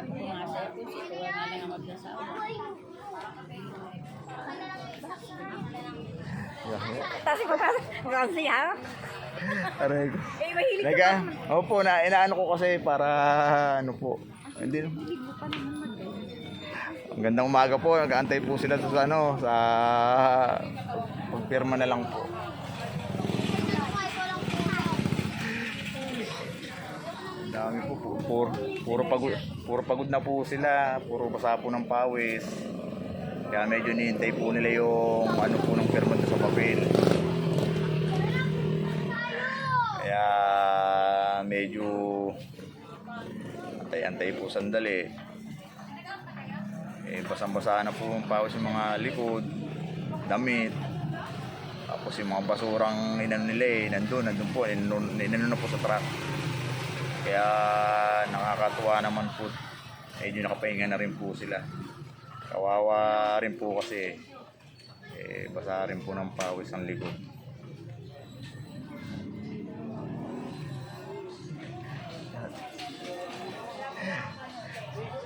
Sabi ko si Kuya nga lang ang magsasawa. Tapos ipapasok. Mukhang siya. Aray ko. Eh, mahilig ka Naga, opo, na, inaano ko kasi para ano po. Hindi. Ang gandang umaga po, nag-aantay po sila sa ano, sa pagpirma na lang po. Puro, puro, pagod, puro pagod na po sila, puro basa po ng pawis. Kaya medyo nihintay po nila yung ano po ng doon sa papel. Kaya medyo antay-antay po sandali. Eh, basang-basa na po ang pawis yung mga likod, damit. Tapos yung mga basurang inano nila eh, nandun, nandun po, inano, inano na po sa truck. Kaya nakakatuwa naman po. Medyo nakapahinga na rin po sila. Kawawa rin po kasi eh, basa rin po ng pawis ang likod.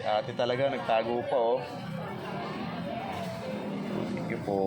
Ate talaga nagtago pa oh. Thank you po.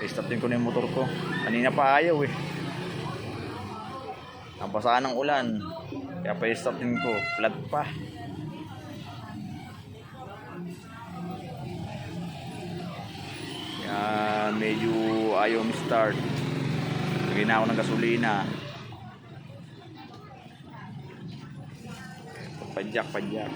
I-stop din ko na yung motor ko. Kanina pa ayaw eh. Nabasaan ng ulan. Kaya pa i-stop din ko. Flat pa. Kaya medyo ayaw mi-start. Lagay na ako ng gasolina. Padyak, padyak.